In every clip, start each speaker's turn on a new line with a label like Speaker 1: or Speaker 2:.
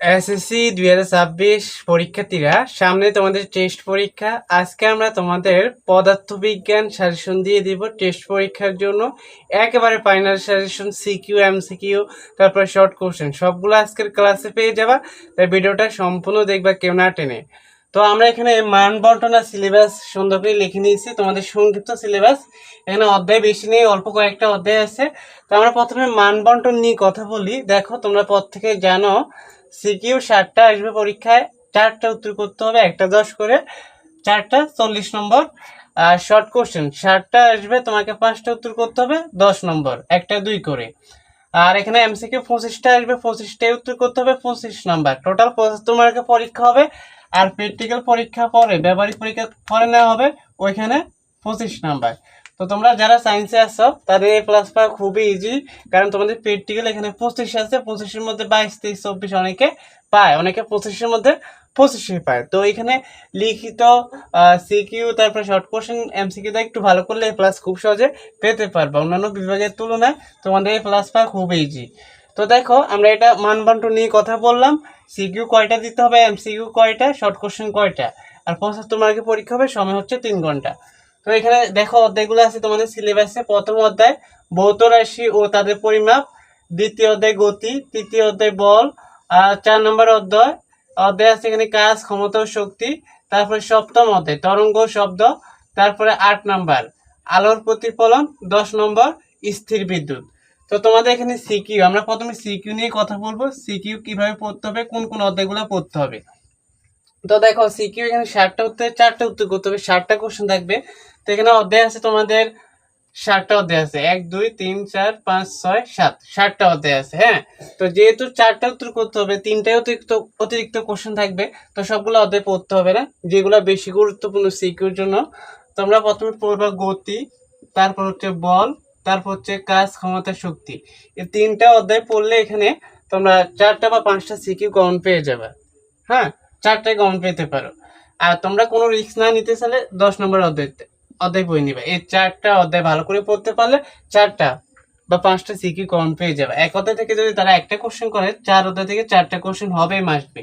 Speaker 1: SSC দুই হাজার ছাব্বিশ পরীক্ষার্থীরা, সামনে তোমাদের টেস্ট পরীক্ষা। আজকে আমরা তোমাদের পদার্থবিজ্ঞান সাজেশন দিয়ে দিব টেস্ট পরীক্ষার জন্য। একেবারে ফাইনাল সাজেশন সিকিউ এমসিকিউ তারপর শর্ট কোশ্চেন সবগুলো আজকের ক্লাসে পেয়ে যাবা। তাই ভিডিওটা সম্পূর্ণ দেখবা কেউ না টেনে। তো আমরা এখানে মান বন্টনা সিলেবাস সুন্দর করে লিখে নিয়েছি, তোমাদের সংক্ষিপ্ত সিলেবাস এখানে অধ্যায় বেশি নেই, অল্প কয়েকটা অধ্যায় আছে। তো আমরা প্রথমে মান বন্টন নিয়ে কথা বলি। দেখো, তোমরা পর থেকে জানো সিকিউ ষাটটা আসবে পরীক্ষায়, চারটা উত্তর করতে হবে, একটা দশ করে, চারটা চল্লিশ নম্বর। আর শর্ট কোশ্চেন ষাটটা আসবে, তোমাকে পাঁচটা উত্তর করতে হবে, দশ নম্বর, একটা দুই করে। আর এখানে এম এমসিকিউ পঁচিশটা আসবে, পঁচিশটাই উত্তর করতে হবে, পঁচিশ নাম্বার। টোটাল পঁচাত্তর মার্কের পরীক্ষা হবে, আর প্র্যাকটিক্যাল পরীক্ষা পরে, ব্যবহারিক পরীক্ষা পরে নেওয়া হবে, ওইখানে পঁচিশ নাম্বার। তো তোমরা যারা সায়েন্সে আসছো তাদের এই প্লাস পাওয়া খুবই ইজি কারণ তোমাদের প্র্যাকটিক্যাল এখানে পঁচিশ আছে, পঁচিশের মধ্যে বাইশ, তেইশ, চব্বিশ অনেকে পায়, অনেকে পঁচিশের মধ্যে পঁচিশে পায়। তো এখানে লিখিত সিকিউ তারপরে শর্ট কোশ্চেন এমসিকিউটা একটু ভালো করলে এই প্লাস খুব সহজে পেতে পারবে। অন্যান্য বিভাগের তুলনায় তোমাদের এই প্লাস পাওয়া খুব ইজি তো দেখো, আমরা এটা মানবন্টন নিয়ে কথা বললাম। সিকিউ কয়টা দিতে হবে এমসিকিউ কয়টা শর্ট কোশ্চেন কয়টা? আর পঁচাত্তর মার্কের পরীক্ষা হবে, সময় হচ্ছে তিন ঘণ্টা। তো এখানে দেখো অধ্যায়গুলো আছে তোমাদের সিলেবাসে প্রথম অধ্যায়, ভৌত রাশি ও তাদের পরিমাপ। দ্বিতীয় অধ্যায়, গতি। তৃতীয় অধ্যায়, বল। আর চার নম্বর অধ্যায় অধ্যায় আছে এখানে কাজ, ক্ষমতা ও শক্তি। তারপরে সপ্তম অধ্যায়, তরঙ্গ শব্দ। তারপরে আট নম্বর, আলোর প্রতিফলন। দশ নম্বর, স্থির বিদ্যুৎ। তো তোমাদের এখানে সিকিউ আমরা প্রথমে সিকিউ নিয়ে কথা বলব। সিকিউ কীভাবে পড়তে হবে, কোন কোন অধ্যায়গুলো পড়তে হবে। তো দেখো সিকিউ এখানে ষাটটা উত্তর, চারটা উত্তর করতে হবে। ষাটটা কোশ্চেন থাকবে। তো এখানে অধ্যায় আছে তোমাদের ষাটটা অধ্যায় আছে। এক, দুই, তিন, চার, পাঁচ, ছয়, সাত। ষাটটা অধ্যায় আছে হ্যাঁ? তো যেহেতু চারটা উত্তর করতে হবে, তিনটাই অতিরিক্ত অতিরিক্ত কোশ্চেন থাকবে। তো সবগুলো অধ্যায় পড়তে হবে না, যেগুলো বেশি গুরুত্বপূর্ণ সিকিউর জন্য। তোমরা প্রথমে পড়বা গতি, তারপর হচ্ছে বল, তারপর হচ্ছে কাজ, ক্ষমতা, শক্তি। এই তিনটা অধ্যায় পড়লে এখানে তোমরা চারটা বা পাঁচটা সিকিউ কমন পেয়ে যাবে হ্যাঁ? চারটায় কমন পেতে পারো। আর তোমরা কোনো রিস্ক না নিতে চাইলে দশ নম্বর অধ্যায়তে অধ্যায় বই নিবে। এই চারটা অধ্যায় ভালো করে পড়তে পারলে চারটা বা পাঁচটা সিকি কমন পেয়ে যাবে। এক অধ্যায় থেকে যদি তারা একটা কোশ্চেন করে, চার অধ্যায় থেকে চারটা কোশ্চেন হবেই মাসবে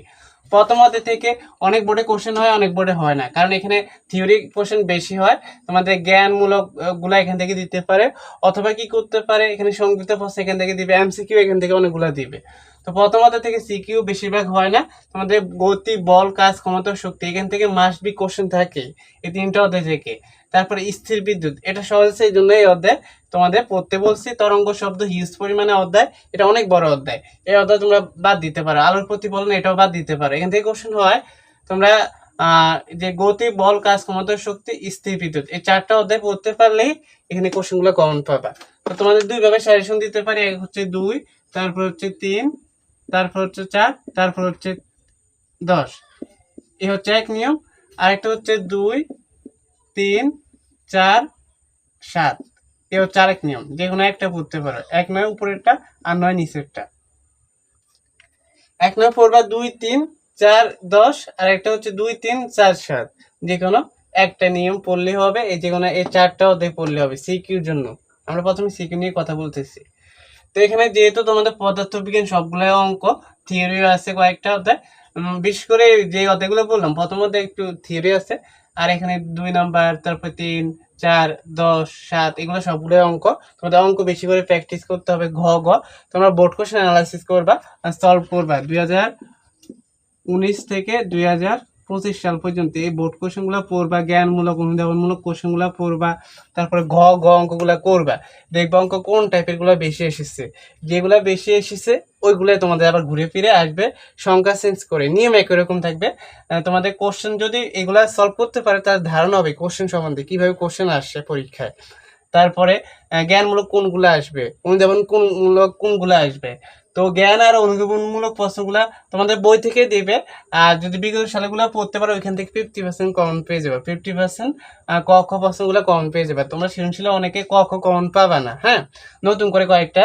Speaker 1: প্রথম অধ্যায় থেকে অনেক বোর্ডে কোশ্চেন হয়, অনেক বোর্ডে হয় না। কারণ এখানে থিওরি কোশ্চেন বেশি হয়, তোমাদের জ্ঞানমূলকগুলা এখান থেকে দিতে পারে, অথবা কি করতে পারে, এখানে সংযুক্ত প্রশ্ন এখান থেকে দিবে এমসিকিউ এখান থেকে অনেকগুলো দিবে। তো প্রথম অধ্যায় থেকে সিকিউ বেশিরভাগ হয় না, তোমাদের গতি, বল, কাজ, ক্ষমতা, শক্তি এখান থেকে মাস্ট বি কোশ্চেন থাকে, এই তিনটা অধ্যায় থেকে। তারপরে স্থির বিদ্যুৎ। এটা সহজ এই জন্য এই অধ্যায় তোমাদের পড়তে বলছি। তরঙ্গ শব্দ হিউজ পরিমাণে অধ্যায়। এটা অনেক বড় অধ্যায়। এই অধ্যায় তোমরা বাদ দিতে পারো। আলোর প্রতিফলন এটাও বাদ দিতে পারো। এখান থেকে কোশ্চেন হয়, তোমরা যে গতি, বল, কাজ, ক্ষমতা, শক্তি, স্থির বিদ্যুৎ। এই চারটা অধ্যায় পড়তে পারলেই এখানে কোশ্চেনগুলো কমন পাবা। তো তোমাদের দুইভাবে সাজেশন দিতে পারি। এক হচ্ছে দুই, তারপর হচ্ছে তিন, তারপর হচ্ছে চার, তারপর হচ্ছে দশ। এই হচ্ছে এক নিয়ম। আরেকটা হচ্ছে দুই, তিন চার সাত। এ হচ্ছে আরেক নিয়ম। যে কোনো একটা পড়তে পারো। এক নয় উপরেরটা আর নয় নিচেরটা। এক নয় পড়বা দুই তিন চার দশ আর একটা হচ্ছে দুই তিন চার সাত। যে কোনো একটা নিয়ম পড়লে হবে। এই যে কোনো এই চারটা অধ্যায় পড়লে হবে সিকিউর জন্য। আমরা প্রথমে সিকিউ নিয়ে কথা বলতেছি। তো এখানে যেহেতু তোমাদের পদার্থবিজ্ঞান সবগুলো অঙ্ক থিওরিও আছে কয়েকটা উম, বিশেষ করে যে অধ্যায়গুলো বললাম প্রথম অধ্যায় একটু থিওরি আছে। আর এখানে দুই নাম্বার, তারপর তিন, চার, দশ, সাত, এগুলো সবগুলোই অঙ্ক। তোমাদের অঙ্ক বেশি করে প্র্যাকটিস করতে হবে ঘ ঘ। তোমরা বোর্ড কোশ্চেন অ্যানালাইসিস করবা সলভ করবা। দুই হাজার উনিশ থেকে দুই হাজার পঁচিশ সাল পর্যন্ত এই বোর্ড কোশ্চেনগুলো পড়বা, জ্ঞানমূলক, অনুধাবনমূলক কোশ্চেনগুলো পড়বা, তারপরে ঘ ঘ অঙ্কগুলো করবা। দেখবা অঙ্ক কোন টাইপেরগুলো বেশি এসেছে? যেগুলো বেশি এসেছে, ওইগুলাই তোমাদের আবার ঘুরে ফিরে আসবে, সংখ্যা চেঞ্জ করে, নিয়ম একই রকম থাকবে তোমাদের কোশ্চেন যদি এগুলা সলভ করতে পারে, তার ধারণা হবে কোশ্চেন সম্বন্ধে, কীভাবে কোশ্চেন আসছে পরীক্ষায়। তারপরে জ্ঞানমূলক কোনগুলো আসবে অনুধাবন কোনমূলক কোনগুলো আসবে? তো জ্ঞান আর অনুধাবনমূলক প্রশ্নগুলা তোমাদের বই থেকে দেবে। আর যদি বিগত সালেগুলো পড়তে পারো, ওইখান থেকে ফিফটি পার্সেন্ট কমন পেয়ে যাবে। ফিফটি পার্সেন্ট ক প্রশ্নগুলো কমন পেয়ে যাবে। তোমরা সৃজনশীলে অনেকে ক, খ কমন পাবা না হ্যাঁ? নতুন করে কয়েকটা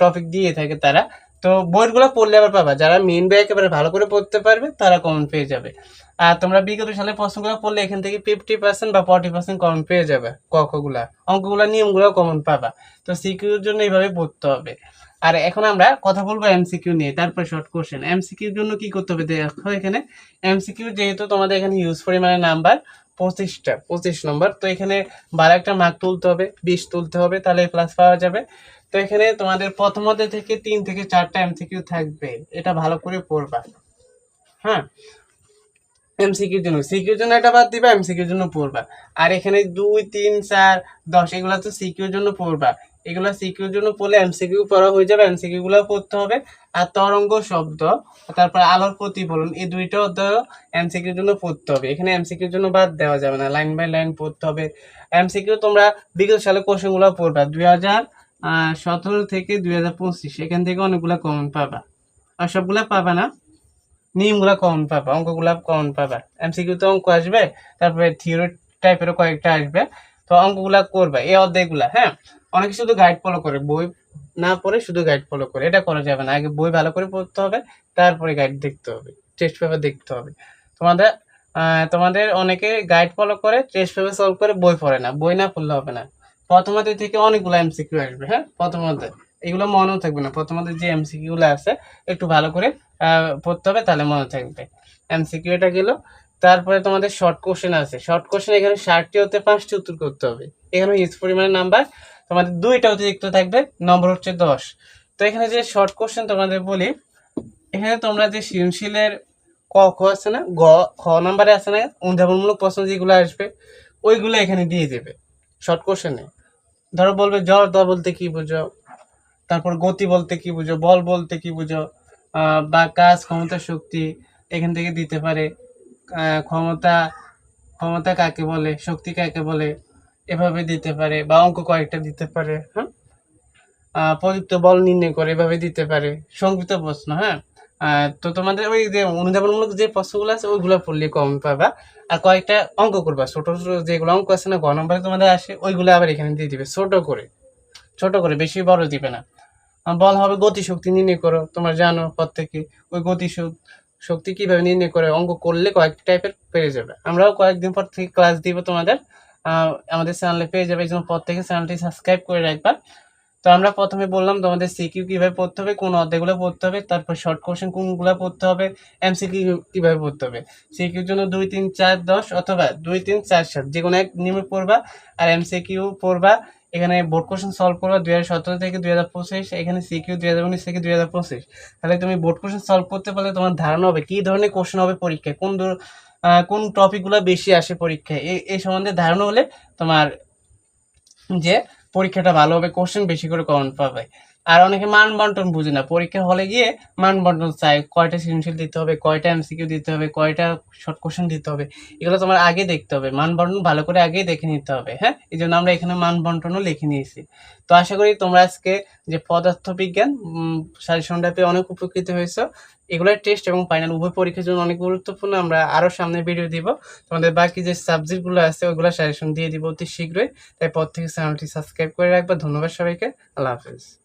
Speaker 1: টপিক দিয়ে থাকে তারা। তো বইগুলো পড়লে আবার পাবা। যারা মেন বই একেবারে ভালো করে পড়তে পারবে, তারা কমন পেয়ে যাবে। আর তোমরা বিগত সালে প্রশ্নগুলো পড়লে এখান থেকে ফিফটি পার্সেন্ট বা ফর্টি পার্সেন্ট কমন পেয়ে যাবে ক খগুলা অঙ্কগুলা নিয়মগুলো কমন পাবা। তো সিকিউর জন্য এইভাবে পড়তে হবে। আর এখন আমরা কথা বলব এমসিকিউ নিয়ে, তারপর শর্ট কোশ্চেন এমসিকিউর জন্য কি করতে হবে দেখো এখানে। এমসিকিউ যেহেতু তোমাদের এখানে ইউজ পরিমাণের নাম্বার পঁচিশটা, পঁচিশ নম্বর তো এখানে বারো একটা মার্ক তুলতে হবে, বিশ তুলতে হবে, তাহলে প্লাস পাওয়া যাবে। তো এখানে তোমাদের প্রথমত থেকে তিন থেকে চারটা এমসিকিউ থাকবে, এটা ভালো করে পড়বা। হ্যাঁ? এমসিকিউর জন্য সিকিউর জন্য এটা বাদ দিবা এমসিকিউর জন্য পড়বা। আর এখানে দুই, তিন, চার, দশ, এগুলো তো সিকিউর জন্য পড়বা। এগুলো সিকিউর জন্য পড়লে এমসিকিউ পড়া হয়ে যাবে, এমসিকিউ গুলো পড়তে হবে। আর তরঙ্গ শব্দ, তারপর আলোর প্রতিফলন, এই দুইটা অধ্যায় এমসিকিউর জন্য পড়তে হবে। এখানে এমসিকিউর জন্য বাদ দেওয়া যাবে না, লাইন বাই লাইন পড়তে হবে। এমসিকিউ তোমরা বিগত সালে কোশ্চেনগুলো পড়বা, দুই হাজার সতেরো থেকে দুই হাজার পঁচিশ, এখান থেকে অনেকগুলো কমন পাবা। আর সবগুলা পাবা না, নিয়মগুলা কমন পাবা, অঙ্কগুলা কমন পাবা। এমসিকিউ তো অঙ্ক আসবে, তারপরে থিওরি টাইপেরও কয়েকটা আসবে। তো অঙ্কগুলা করবে, এই অধ্যায়গুলা হ্যাঁ? অনেকে শুধু গাইড ফলো করে, বই না পড়ে শুধু গাইড ফলো করে, এটা করা যাবে না। আগে বই ভালো করে পড়তে হবে, তারপরে গাইড দেখতে হবে টেস্ট পেপার দেখতে হবে। তোমাদের তোমাদের অনেকে গাইড ফলো করে টেস্ট পেপার সলভ করে বই পড়ে না, বই না পড়লে হবে না। প্রথমাদের থেকে অনেকগুলো এমসিকিউ আসবে হ্যাঁ? প্রথমাদের এগুলো মনেও থাকবে না। প্রথমাদের যে এমসিকিউ গুলো আছে, একটু ভালো করে পড়তে হবে, তাহলে মনে থাকবে। এমসিকিউ এটা গেল তারপরে তোমাদের শর্ট কোশ্চেন আছে। শর্ট কোশ্চেন এখানে ষাটটি হতে পাঁচটি উত্তর করতে হবে। এখানে হিউজ পরিমাণের নাম্বার তোমাদের দুইটা অতিরিক্ত থাকবে নম্বর হচ্ছে দশ। তো এখানে যে শর্ট কোশ্চেন তোমাদের বলি, এখানে তোমরা যে সৃজনশীলের ক, খ আছে না, গ, খ নাম্বারে আছে না, উদ্ভাবনমূলক প্রশ্ন যেগুলো আসবে, ওইগুলো এখানে দিয়ে দেবে শর্ট কোশ্চেনে ধরো বলবে জ্বর দ বলতে কি বুঝো? তারপর গতি বলতে কি বুঝো? বল বলতে কি বুঝো? বা কাজ, ক্ষমতা, শক্তি এখান থেকে দিতে পারে। ক্ষমতা ক্ষমতা কাকে বলে, শক্তি কাকে বলে, এভাবে দিতে পারে বা অঙ্ক কয়েকটা দিতে পারে হ্যাঁ? প্রযুক্ত বল নির্ণয় করে এভাবে দিতে পারে। সংক্ষিপ্ত প্রশ্ন হ্যাঁ? তো তোমাদের ওই যে অনুধাবনমূলক যে প্রশ্নগুলো আছে, ওইগুলো পড়লে কম পাবা। আর কয়েকটা অঙ্ক করবা। ছোট ছোট যেগুলো অঙ্ক আছে না, গ নম্বরে তোমাদের আসে, ওইগুলো আবার এখানে দিয়ে দিবে। ছোট করে ছোট করে, বেশি বড় দিবে না। বল হবে গতিশক্তি নির্ণয় করো, তোমরা জানো প্রত্যেকে। ওই গতি শক্তি কীভাবে নির্ণয় করে অঙ্ক করলে কয়েক টাইপের পেয়ে যাবে। আমরাও কয়েকদিন পর থেকে ক্লাস দিব তোমাদের। আমাদের চ্যানেলে পেয়ে যাবে, এই জন্য পর থেকে চ্যানেলটি সাবস্ক্রাইব করে রাখবা। তো আমরা প্রথমে বললাম তোমাদের সিকিউ কীভাবে পড়তে হবে, কোন অধ্যায়গুলো পড়তে হবে, তারপর শর্ট কোশ্চেন কোনগুলো পড়তে হবে এমসিকিউ কীভাবে পড়তে হবে। সিকিউর জন্য দুই, তিন, চার, দশ অথবা দুই, তিন, চার, সাত যে কোনো এক নিয়মে পড়বা, আর এমসিকিউ পড়বা এখানে বোর্ড কোশ্চেন সলভ করবে দুই হাজার সতেরো থেকে দুই হাজার পঁচিশ, এখানে সিকিউ দুই হাজার উনিশ থেকে দুই হাজার পঁচিশ। তাহলে তুমি বোর্ড কোশ্চেন সলভ করতে পারলে তোমার ধারণা হবে কী ধরনের কোশ্চেন হবে পরীক্ষায়, কোন কোন টপিকগুলো বেশি আসে পরীক্ষায়। এই সম্বন্ধে ধারণা হলে তোমার যে পরীক্ষাটা ভালো হবে কোশ্চেন বেশি করে কমন পাবে। আর অনেকে মান বন্টন বুঝে না। পরীক্ষা হলে গিয়ে মান বন্টন চায় কয়টা সৃজনশীল দিতে হবে, কয়টা এমসিকিউ দিতে হবে, কয়টা শর্ট কোশ্চেন দিতে হবে, এগুলো তোমার আগে দেখতে হবে। মান বন্টন ভালো করে আগেই দেখে নিতে হবে হ্যাঁ? এই জন্য আমরা এখানে মান বন্টনও লিখে নিয়েছি। তো আশা করি তোমরা আজকে যে পদার্থ বিজ্ঞান সাজেশনটা পেয়ে অনেক উপকৃত হয়েছো। এগুলোর টেস্ট এবং ফাইনাল উভয় পরীক্ষার জন্য অনেক গুরুত্বপূর্ণ। আমরা আরও সামনে ভিডিও দিব। তোমাদের বাকি যে সাবজেক্টগুলো আছে ওইগুলো সাজেশন দিয়ে দিব অতি শীঘ্রই। তাই পর থেকে চ্যানেলটি সাবস্ক্রাইব করে রাখবা। ধন্যবাদ সবাইকে। আল্লাহ হাফেজ।